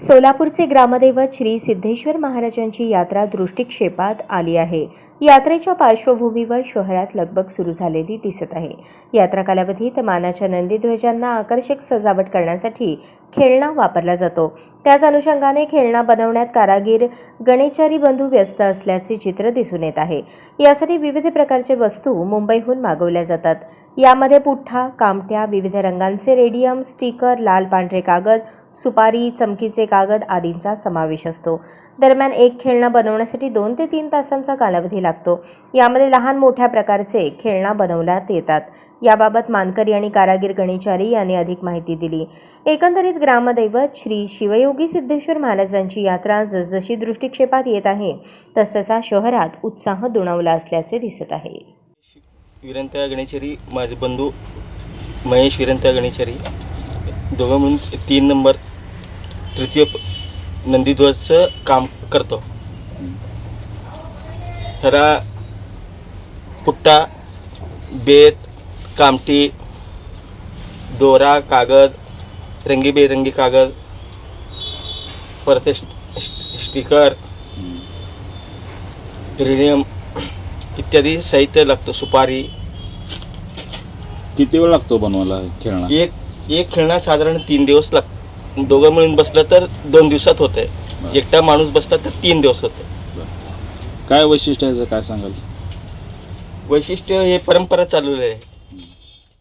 सोलापूरचे ग्रामदैवत श्री सिद्धेश्वर महाराजांची यात्रा दृष्टिक्षेपात आली आहे. यात्रेच्या पार्श्वभूमीवर शहरात लगबग सुरू झालेली दिसत आहे. यात्रा कालावधीत मानाच्या नंदीध्वजांना आकर्षक सजावट करण्यासाठी खेळणा वापरला जातो. त्याच अनुषंगाने खेळणा बनवण्यात कारागीर गणेचारी बंधू व्यस्त असल्याचे चित्र दिसून येत आहे. यासाठी विविध प्रकारचे वस्तू मुंबईहून मागवल्या जातात. यामध्ये पुठ्ठा कामट्या विविध रंगांचे रेडियम स्टिकर लाल पांढरे कागद सुपारी चमकीचे कागद आदींचा समावेश असतो. दरम्यान एक खेळणा बनवण्यासाठी दोन ते तीन तासांचा कालावधी लागतो. यामध्ये लहान मोठ्या प्रकारचे खेळणा बनवण्यात येतात. याबाबत मानकरी आणि कारागीर गणेचारी यांनी अधिक माहिती दिली. एकंदरीत ग्रामदैवत श्री शिवयोगी सिद्धेश्वर महाराजांची यात्रा जसजशी दृष्टिक्षेपात येत आहे तसतसा शहरात उत्साह दुणावला असल्याचे दिसत आहे. विरंत्या गणेशरी माझे बंधू महेश विरंत्या गणेशरी दोघं मिळून तीन नंबर तृतीय नंदीध्वजचं काम करतो. ह्याला पुट्टा बेत कामटी दोरा कागद रंगीबेरंगी कागद परत स्ट- स्ट- स्टिकर रेडियम इत्यादी साहित्य लागतं सुपारी. किती वेळ लागतो बनवायला खेळणा? एक एक खेळणं साधारण तीन दिवस लाग दोघं मिळून बसलं तर दोन दिवसात होतंय. एकटा माणूस बसला तर तीन दिवस होते काय वैशिष्ट्य आहे याचं? काय सांगाल? वैशिष्ट्य हे परंपरा चालू आहे.